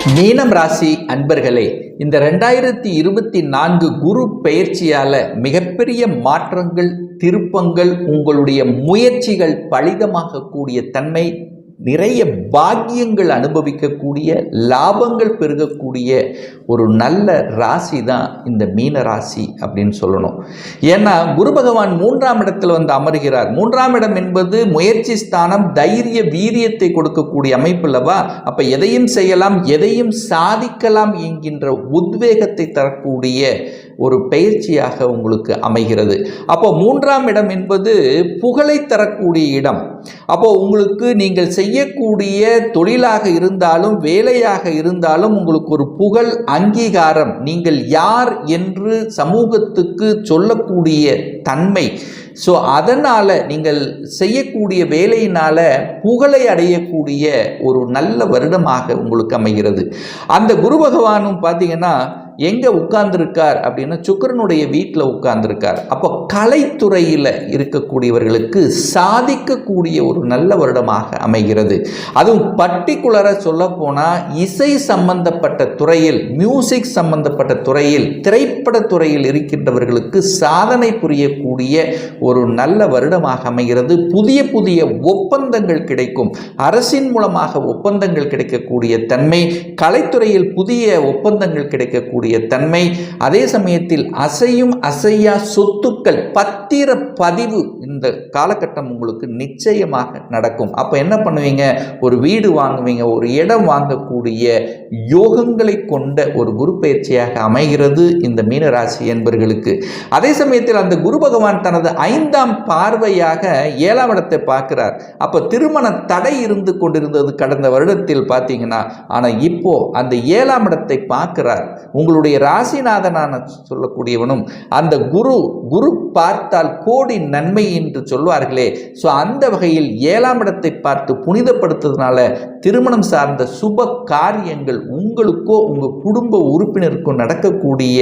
மீனம் ராசி அன்பர்களே இந்த ரெண்டாயிரத்தி இருபத்தி நான்கு குரு பெயர்ச்சியால மிகப்பெரிய மாற்றங்கள் திருப்பங்கள் உங்களுடைய முயற்சிகள் பலிதமாகக்கூடிய தன்மை நிறைய பாக்கியங்கள் அனுபவிக்கக்கூடிய லாபங்கள் பெருகக்கூடிய ஒரு நல்ல ராசி தான் இந்த மீன ராசி அப்படின்னு சொல்லணும். ஏன்னா குரு பகவான் மூன்றாம் இடத்தில் வந்து அமர்கிறார். மூன்றாம் இடம் என்பது முயற்சி ஸ்தானம் தைரிய வீரியத்தை கொடுக்கக்கூடிய அமைப்பு அல்லவா அப்போ எதையும் செய்யலாம் எதையும் சாதிக்கலாம் என்கின்ற உத்வேகத்தை தரக்கூடிய ஒரு பயிற்சியாக உங்களுக்கு அமைகிறது. அப்போ மூன்றாம் இடம் என்பது புகழை தரக்கூடிய இடம். அப்போ உங்களுக்கு நீங்கள் செய்யக்கூடிய தொழிலாக இருந்தாலும் வேலையாக இருந்தாலும் உங்களுக்கு ஒரு புகழ் அங்கீகாரம் நீங்கள் யார் என்று சமூகத்துக்கு சொல்லக்கூடிய தன்மை. ஸோ அதனால் நீங்கள் செய்யக்கூடிய வேலையினால் புகழை அடையக்கூடிய ஒரு நல்ல வருடமாக உங்களுக்கு அமைகிறது. அந்த குரு பகவானும் பார்த்தீங்கன்னா எங்கே உட்கார்ந்துருக்கார் அப்படின்னா சுக்கரனுடைய வீட்டில் உட்கார்ந்துருக்கார். அப்போ கலைத்துறையில் இருக்கக்கூடியவர்களுக்கு சாதிக்கக்கூடிய ஒரு நல்ல வருடமாக அமைகிறது. அதுவும் பர்டிகுலராக சொல்லப்போனால் இசை சம்பந்தப்பட்ட துறையில் மியூசிக் சம்பந்தப்பட்ட துறையில் திரைப்பட துறையில் இருக்கின்றவர்களுக்கு சாதனை புரியக்கூடிய ஒரு நல்ல வருடமாக அமைகிறது. புதிய புதிய ஒப்பந்தங்கள் கிடைக்கும். அரசின் மூலமாக ஒப்பந்தங்கள் கிடைக்கக்கூடிய தன்மை கலைத்துறையில் புதிய ஒப்பந்தங்கள் கிடைக்கக்கூடிய தன்மை. அதே சமயத்தில் அசையும் அசையா சொத்துக்கள் பத்திர பதிவு இந்த காலகட்டம் உங்களுக்கு நிச்சயமாக நடக்கும். அப்போ என்ன பண்ணுவீங்க? ஒரு வீடு வாங்குவீங்க ஒரு இடம் வாங்கக்கூடிய யோகங்களை கொண்ட ஒரு குரு பயிற்சியாக அமைகிறது இந்த மீனராசி என்பர்களுக்கு. அதே சமயத்தில் அந்த குரு பகவான் தனது ஐந்தாம் பார்வையாக ஏழாம் இடத்தை பார்க்கிறார். அப்போ திருமண தடை இருந்து கொண்டிருந்தது கடந்த வருடத்தில் பார்த்தீங்கன்னா ஆனால் இப்போ அந்த ஏழாம் இடத்தை பார்க்கிறார். உங்களுடைய ராசிநாதனான சொல்லக்கூடியவனும் அந்த குரு குரு பார்த்தால் கோடி நன்மை என்று சொல்வார்களே. ஸோ அந்த வகையில் ஏழாம் இடத்தை பார்த்து புனிதப்படுத்துறதுனால திருமணம் சார்ந்த சுப காரியங்கள் உங்களுக்கோ உங்கள் குடும்ப உறுப்பினருக்கோ நடக்கக்கூடிய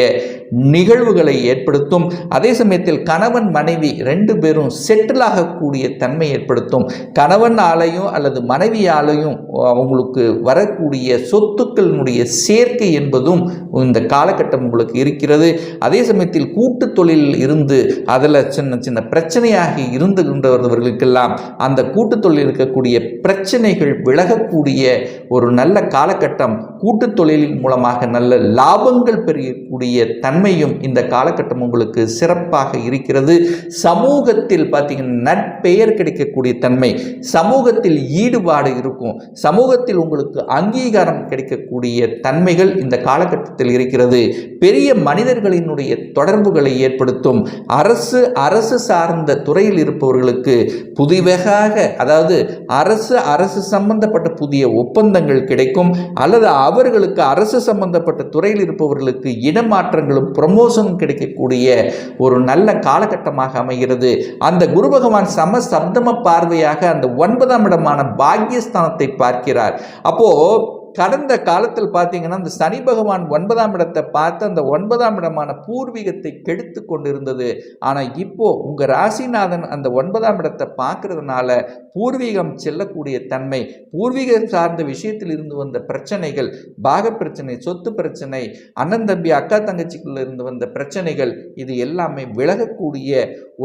நிகழ்வுகளை ஏற்படுத்தும். அதே சமயத்தில் கணவன் மனைவி ரெண்டு பேரும் செட்டில் ஆகக்கூடிய தன்மை ஏற்படுத்தும். கணவன் ஆலையும் அல்லது மனைவியாலையும் அவங்களுக்கு வரக்கூடிய சொத்துக்களினுடைய சேர்க்கை என்பதும் இந்த காலகட்டம் உங்களுக்கு இருக்கிறது. அதே சமயத்தில் கூட்டு தொழிலில் இருந்து அதில் சின்ன சின்ன பிரச்சனையாகி இருந்துகின்றவர்களுக்கெல்லாம் அந்த கூட்டு தொழில் இருக்கக்கூடிய பிரச்சனைகள் விலகக்கூடிய ஒரு நல்ல காலகட்டம் கூட்டு தொழிலின் மூலமாக நல்ல லாபங்கள் பெறக்கூடிய தன்மையும் இந்த காலகட்டம் உங்களுக்கு சிறப்பாக இருக்கிறது. சமூகத்தில் பார்த்தீங்கன்னா நட்பெயர் கிடைக்கக்கூடிய தன்மை சமூகத்தில் ஈடுபாடு இருக்கும். சமூகத்தில் உங்களுக்கு அங்கீகாரம் கிடைக்கக்கூடிய தன்மைகள் இந்த காலகட்டத்தில் இருக்கிறது பெரிய மனிதர்களினுடைய தொடர்புகளை ஏற்படுத்தும். அரசு அரசு சார்ந்த துறையில் இருப்பவர்களுக்கு புதிவகாக அதாவது அரசு அரசு சம்பந்தப்பட்ட புதிய ஒப்பந்தங்கள் கிடைக்கும். அல்லது அவர்களுக்கு அரசு சம்பந்தப்பட்ட துறையில் இருப்பவர்களுக்கு இடமாற்றங்களும் ப்ரமோஷனும் கிடைக்கக்கூடிய ஒரு நல்ல காலகட்டமாக அமைகிறது. அந்த குரு பகவான் சம சப்தம பார்வையாக அந்த ஒன்பதாம் இடமான பாக்யஸ்தானத்தை பார்க்கிறார். அப்போ கடந்த காலத்தில் பார்த்தீங்கன்னா அந்த சனி பகவான் ஒன்பதாம் இடத்தை பார்த்து அந்த ஒன்பதாம் இடமான பூர்வீகத்தை கெடுத்து கொண்டிருந்தது. ஆனால் இப்போ உங்கள் ராசிநாதன் அந்த ஒன்பதாம் இடத்தை பார்க்கறதுனால பூர்வீகம் செல்லக்கூடிய தன்மை பூர்வீகம் சார்ந்த விஷயத்தில் இருந்து வந்த பிரச்சனைகள் பாக பிரச்சனை சொத்து பிரச்சனை அண்ணன் தம்பி அக்கா தங்கச்சிக்குள்ள இருந்து வந்த பிரச்சனைகள் இது எல்லாமே விலகக்கூடிய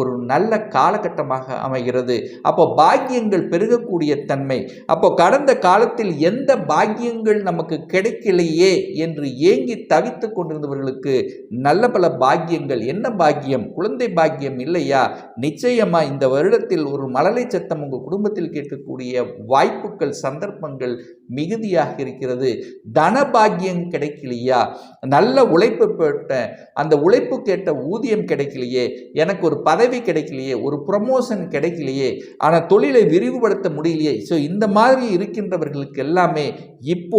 ஒரு நல்ல காலகட்டமாக அமைகிறது. அப்போ பாக்கியங்கள் பெருகக்கூடிய தன்மை. அப்போ கடந்த காலத்தில் எந்த பாக்கியங்கள் நமக்கு கிடைக்கலையே என்று ஏங்கி தவித்து கொண்டிருந்தவர்களுக்கு நல்ல பல பாக்கியங்கள். என்ன பாக்கியம்? குழந்தை பாக்கியம் இல்லையா? நிச்சயமா இந்த வருடத்தில் ஒரு மழலை சத்தம் உங்கள் குடும்பத்தில் கேட்கக்கூடிய வாய்ப்புகள் சந்தர்ப்பங்கள் மிகுதியாக இருக்கிறது. தன பாக்கியம் கிடைக்கலையா? நல்ல உழைப்பு பெற்ற அந்த உழைப்பு கேட்ட ஊதியம் கிடைக்கலையே. எனக்கு ஒரு பதவி கிடைக்கலையே. ஒரு ப்ரமோஷன் கிடைக்கலையே. ஆனால் தொழிலை விரிவுபடுத்த முடியலையே. ஸோ இந்த மாதிரி இருக்கின்றவர்களுக்கு எல்லாமே இப்போ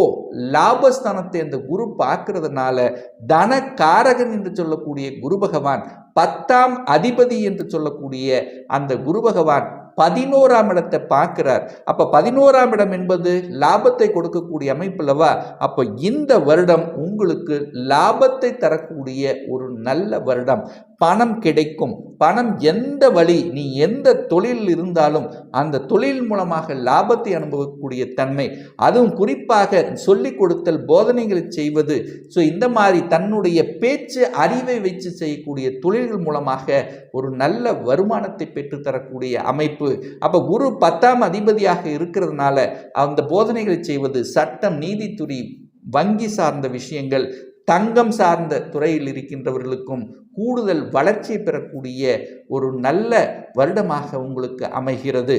லாபஸ்தானத்தை அந்த குரு பார்க்கறதுனால தன காரகன் என்று சொல்லக்கூடிய குரு பகவான் பத்தாம் அதிபதி என்று சொல்லக்கூடிய அந்த குரு பகவான் பதினோராம் இடத்தை பார்க்கிறார். அப்ப பதினோராம் இடம் என்பது லாபத்தை கொடுக்கக்கூடிய அமைப்புலவா அப்போ இந்த வருடம் உங்களுக்கு லாபத்தை தரக்கூடிய ஒரு நல்ல வருடம். பணம் கிடைக்கும். பணம் எந்த வழி நீ எந்த தொழில் இருந்தாலும் அந்த தொழில் மூலமாக லாபத்தை அனுபவக்கூடிய தன்மை. அதுவும் குறிப்பாக சொல்லிக் கொடுத்தல் போதனைகளை செய்வது. ஸோ இந்த மாதிரி தன்னுடைய பேச்சு அறிவை வச்சு செய்யக்கூடிய தொழில்கள் மூலமாக ஒரு நல்ல வருமானத்தை பெற்றுத்தரக்கூடிய அமைப்பு. அப்போ குரு பத்தாம் அதிபதியாக இருக்கிறதுனால அந்த போதனைகளை செய்வது சட்டம் நீதித்துறை வங்கி சார்ந்த விஷயங்கள் தங்கம் சார்ந்த துறையில் இருக்கின்றவர்களுக்கும் கூடுதல் வளர்ச்சி பெறக்கூடிய ஒரு நல்ல வருடமாக உங்களுக்கு அமைகிறது.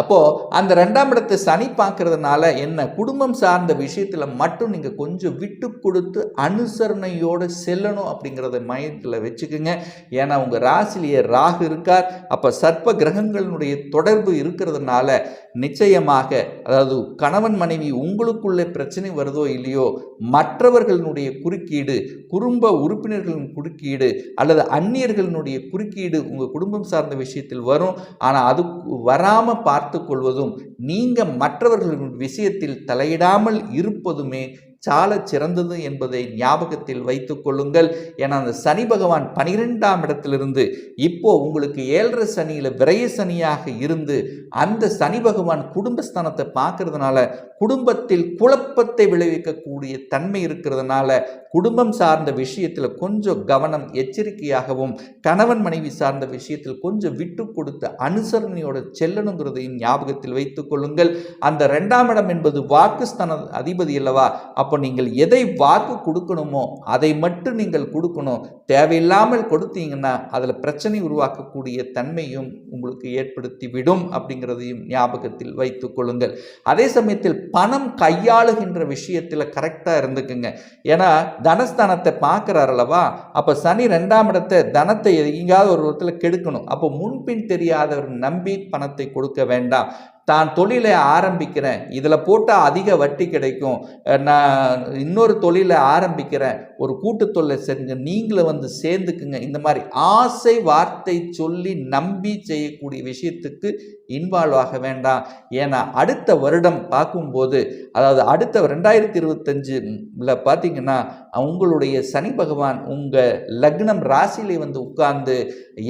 அப்போ அந்த ரெண்டாம் இடத்தை சனி பார்க்கறதுனால என்ன? குடும்பம் சார்ந்த விஷயத்தில் மட்டும் நீங்கள் கொஞ்சம் விட்டு கொடுத்து அனுசரணையோடு செல்லணும் அப்படிங்கிறத மையத்தில் வச்சுக்கோங்க. ஏன்னா உங்கள் ராசிலேயே ராகு இருக்கார். அப்போ சர்ப்ப கிரகங்களினுடைய தொடர்பு இருக்கிறதுனால நிச்சயமாக அதாவது கணவன் மனைவி உங்களுக்குள்ளே பிரச்சனை வருதோ இல்லையோ மற்றவர்களினுடைய குறுக்கீடு குடும்ப உறுப்பினர்களின் குறுக்கீடு அல்லது அந்நியர்களினுடைய குறுக்கீடு உங்கள் குடும்பம் சார்ந்த விஷயத்தில் வரும். ஆனால் அது வராமல் பார்த்து கொள்வதும் நீங்கள் மற்றவர்களின் விஷயத்தில் தலையிடாமல் இருப்பதுமே சால சிறந்தது என்பதை ஞாபகத்தில் வைத்து கொள்ளுங்கள். ஏன்னா அந்த சனி பகவான் பனிரெண்டாம் இடத்திலிருந்து இப்போ உங்களுக்கு ஏழரை சனியில் விரைய சனியாக இருந்து அந்த சனி பகவான் குடும்பஸ்தானத்தை பார்க்கறதுனால குடும்பத்தில் குழப்பத்தை விளைவிக்கக்கூடிய தன்மை இருக்கிறதுனால குடும்பம் சார்ந்த விஷயத்தில் கொஞ்சம் கவனம் எச்சரிக்கையாகவும் கணவன் மனைவி சார்ந்த விஷயத்தில் கொஞ்சம் விட்டு கொடுத்து அனுசரணையோட செல்லணுங்கிறதையும் ஞாபகத்தில் வைத்துக் கொள்ளுங்கள். அந்த ரெண்டாம் இடம் என்பது வாக்குஸ்தான அதிபதி அல்லவா? அப்போ அப்போ நீங்கள் எதை வாக்கு கொடுக்கணுமோ அதை மட்டும் நீங்கள் கொடுக்கணும். தேவையில்லாமல் கொடுத்தீங்கன்னா அதில் பிரச்சனை உருவாக்கக்கூடிய தன்மையும் உங்களுக்கு ஏற்படுத்தி விடும் அப்படிங்கிறதையும் ஞாபகத்தில் வைத்து கொள்ளுங்கள். அதே சமயத்தில் பணம் கையாளுகின்ற விஷயத்தில் கரெக்டாக இருந்துக்குங்க. ஏன்னா தனஸ்தானத்தை பார்க்குறாரு அல்லவா? அப்போ சனி ரெண்டாம் இடத்தை தனத்தை எங்கேயாவது ஒரு இடத்துல கெடுக்கணும். அப்போ முன்பின் தெரியாதவர் நம்பி பணத்தை கொடுக்க வேண்டாம். தான் தொழிலை ஆரம்பிக்கிறேன். இதில் போட்டால் அதிக வட்டி கிடைக்கும். நான் இன்னொரு தொழிலை ஆரம்பிக்கிறேன். ஒரு கூட்டு தொழிலை நீங்களும் வந்து சேர்ந்துக்குங்க. இந்த மாதிரி ஆசை வார்த்தை சொல்லி நம்பி செய்யக்கூடிய விஷயத்துக்கு இன்வால்வ் ஆக வேண்டாம். ஏன்னா அடுத்த வருடம் பார்க்கும்போது அதாவது அடுத்த ரெண்டாயிரத்தி இருபத்தஞ்சில் பார்த்தீங்கன்னா உங்களுடைய சனி பகவான் உங்கள் லக்னம் ராசியிலே வந்து உட்கார்ந்து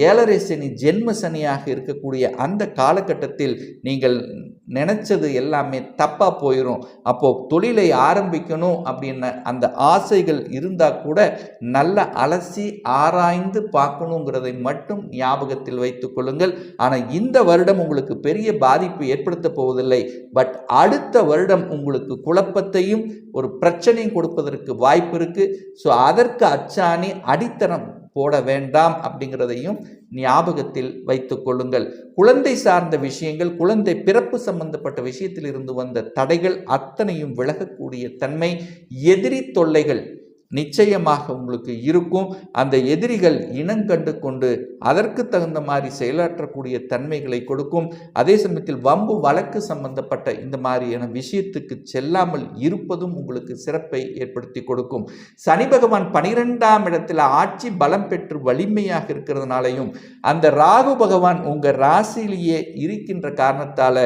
ஏழரை சனி ஜென்ம சனியாக இருக்கக்கூடிய அந்த காலகட்டத்தில் நீங்கள் நினச்சது எல்லாமே தப்பாக போயிடும் அப்போது தொழிலை ஆரம்பிக்கணும் அப்படின்ன அந்த ஆசைகள் இருந்தால் கூட நல்ல அலசி ஆராய்ந்து பார்க்கணுங்கிறதை மட்டும் ஞாபகத்தில் வைத்துக் கொள்ளுங்கள். ஆனால் இந்த வருடம் உங்களுக்கு பெரிய பாதிப்பு ஏற்படுத்த போவதில்லை. பட் அடுத்த வருடம் உங்களுக்கு குழப்பத்தையும் ஒரு பிரச்சனையும் கொடுப்பதற்கு வாய்ப்பு இருக்குது ஸோ அதற்கு அச்சாணி அடித்தனம் போட வேண்டாம் அப்படிங்கிறதையும் ஞாபகத்தில் வைத்து கொள்ளுங்கள். குழந்தை சார்ந்த விஷயங்கள் குழந்தை பிறப்பு சம்பந்தப்பட்ட விஷயத்தில் இருந்து வந்த தடைகள் அத்தனையும் விலகக்கூடிய தன்மை எதிரி தொல்லைகள் நிச்சயமாக உங்களுக்கு இருக்கும். அந்த எதிரிகள் இனங்கண்டு கொண்டு அதற்கு தகுந்த மாதிரி செயலாற்றக்கூடிய தன்மைகளை கொடுக்கும். அதே சமயத்தில் வம்பு வழக்கு சம்பந்தப்பட்ட இந்த மாதிரியான விஷயத்துக்கு செல்லாமல் இருப்பதும் உங்களுக்கு சிறப்பை ஏற்படுத்தி கொடுக்கும். சனி பகவான் பனிரெண்டாம் இடத்தில் ஆட்சி பலம் பெற்று வலிமையாக இருக்கிறதுனாலையும் அந்த ராகு பகவான் உங்கள் ராசியிலேயே இருக்கின்ற காரணத்தால்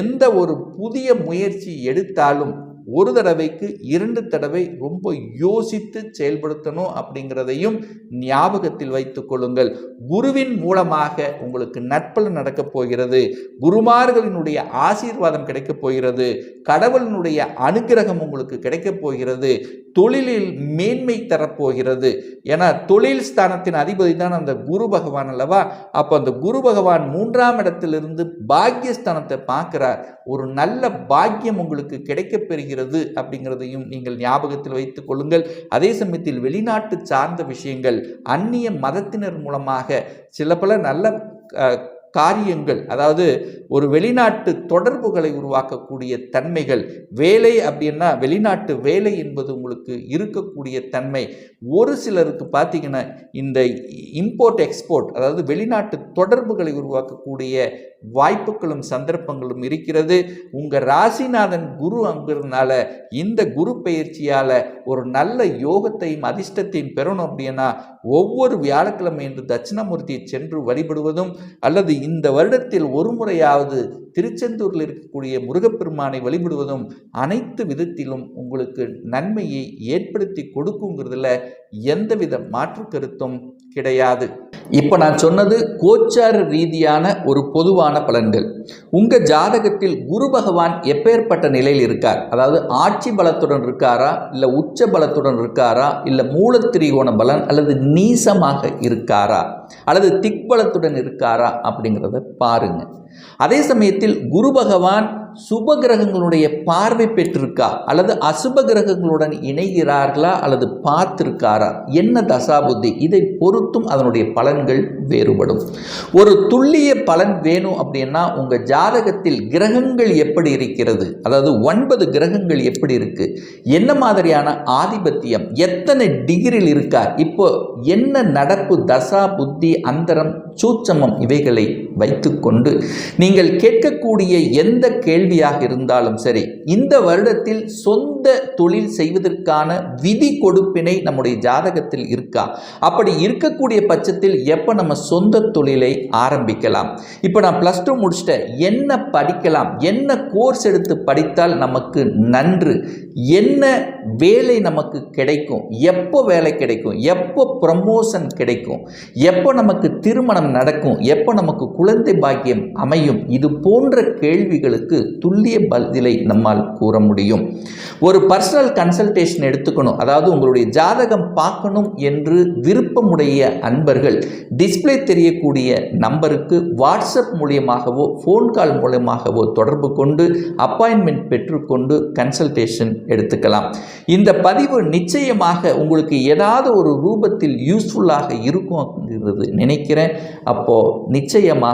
எந்த ஒரு புதிய முயற்சி எடுத்தாலும் ஒரு தடவைக்கு இரண்டு தடவை ரொம்ப யோசித்து செயல்படுத்தணும் அப்படிங்கிறதையும் ஞாபகத்தில் வைத்துக் கொள்ளுங்கள். குருவின் மூலமாக உங்களுக்கு நட்பலன் நடக்கப் போகிறது. குருமார்களினுடைய ஆசீர்வாதம் கிடைக்கப் போகிறது. கடவுளினுடைய அனுகிரகம் உங்களுக்கு கிடைக்கப் போகிறது. தொழிலில் மேன்மை தரப்போகிறது. ஏன்னா தொழில் ஸ்தானத்தின் அதிபதி தான் அந்த குரு பகவான் அல்லவா? அப்போ அந்த குரு பகவான் மூன்றாம் இடத்திலிருந்து பாக்கியஸ்தானத்தை பார்க்குறார். ஒரு நல்ல பாக்கியம் உங்களுக்கு கிடைக்கப் பெறுகிறது அப்படிங்கிறதையும் நீங்கள் ஞாபகத்தில் வைத்துக் கொள்ளுங்கள். அதே சமயத்தில் வெளிநாட்டு சார்ந்த விஷயங்கள் அந்நிய மதத்தினர் மூலமாக சில பல நல்ல காரியங்கள் அதாவது ஒரு வெளிநாட்டு தொடர்புகளை உருவாக்கக்கூடிய தன்மைகள் வேலை அப்படின்னா வெளிநாட்டு வேலை என்பது உங்களுக்கு இருக்கக்கூடிய தன்மை. ஒரு சிலருக்கு பார்த்தீங்கன்னா இந்த இம்போர்ட் எக்ஸ்போர்ட் அதாவது வெளிநாட்டு தொடர்புகளை உருவாக்கக்கூடிய வாய்ப்புகளும் சந்தர்ப்பங்களும் இருக்கிறது. உங்கள் ராசிநாதன் குரு அங்கிறதுனால இந்த குரு பயிற்சியால் ஒரு நல்ல யோகத்தையும் அதிர்ஷ்டத்தையும் பெறணும் அப்படின்னா ஒவ்வொரு வியாழக்கிழமை என்று தட்சிணமூர்த்தியை சென்று வழிபடுவதும் அல்லது இந்த வருடத்தில் ஒரு முறையாவது திருச்செந்தூரில் இருக்கக்கூடிய முருகப்பெருமானை வழிபடுவதும் அனைத்து விதத்திலும் உங்களுக்கு நன்மையை ஏற்படுத்தி கொடுக்குங்கிறதுல எந்தவித மாற்று கருத்தும் கிடையாது. இப்போ நான் சொன்னது கோச்சார ரீதியான ஒரு பொதுவான பலன்கள். உங்கள் ஜாதகத்தில் குரு பகவான் எப்பேற்பட்ட நிலையில் இருக்கார்? அதாவது ஆட்சி பலத்துடன் இருக்காரா? இல்லை உச்ச பலத்துடன் இருக்காரா? இல்லை மூலத்திரிகோண பலன் அல்லது நீசமாக இருக்காரா? அல்லது திக்பலத்துடன் இருக்காரா அப்படிங்கிறத பாருங்க. அதே சமயத்தில் குரு பகவான் சுப கிரகங்களுடைய பார்வை பெற்றிருக்கா? அல்லது அசுப கிரகங்களுடன் இணைகிறார்களா? அல்லது பார்த்திருக்காரா? என்ன தசாபுத்தி? இதை பொறுத்தும் அதனுடைய பலன்கள் வேறுபடும். ஒரு துல்லிய பலன் வேணும் அப்படின்னா உங்கள் ஜாதகத்தில் கிரகங்கள் எப்படி இருக்கிறது? அதாவது ஒன்பது கிரகங்கள் எப்படி இருக்கு? என்ன மாதிரியான ஆதிபத்தியம்? எத்தனை டிகிரியில் இருக்கார்? இப்போ என்ன நடப்பு தசா புத்தி புத்தி அந்தரம் சூட்சமம் இவைகளை வைத்துக்கொண்டு நீங்கள் கேட்கக்கூடிய எந்த கேள்வியாக இருந்தாலும் சரி இந்த வருடத்தில் சொந்த தொழில் செய்வதற்கான விதி கொடுப்பினை நம்முடைய ஜாதகத்தில் இருக்கா? அப்படி இருக்கக்கூடிய பட்சத்தில் எப்போ நம்ம சொந்த தொழிலை ஆரம்பிக்கலாம்? இப்போ நான் ப்ளஸ் டூ முடிச்சிட்டேன். என்ன படிக்கலாம்? என்ன கோர்ஸ் எடுத்து படித்தால் நமக்கு நன்று? என்ன வேலை நமக்கு கிடைக்கும்? எப்போ வேலை கிடைக்கும்? எப்போ ப்ரமோஷன் கிடைக்கும்? எப்போ நமக்கு திருமணம் நடக்கும்? எப்போ நமக்கு குழந்தை பாக்கியம் அமையும். இது போன்ற கேள்விகளுக்கு துல்லிய பதிலை நம்மால் கூற முடியும். ஒரு பர்சனல் கன்சல்டேஷன் எடுத்துக்கணும். அதாவது உங்களுடைய ஜாதகம் பார்க்கணும் என்று விருப்பமுடைய அன்பர்கள் டிஸ்ப்ளே தெரியக்கூடிய நம்பருக்கு வாட்ஸ்அப் மூலியமாகவோ ஃபோன் கால் மூலியமாகவோ தொடர்பு கொண்டு அப்பாயின்மெண்ட் பெற்றுக்கொண்டு கன்சல்டேஷன் எடுத்துக்கலாம். இந்த பதிவு நிச்சயமாக உங்களுக்கு ஏதாவது ஒரு ரூபத்தில் யூஸ்ஃபுல்லாக இருக்கும் நினைக்கிறேன். அப்போது நிச்சயமாக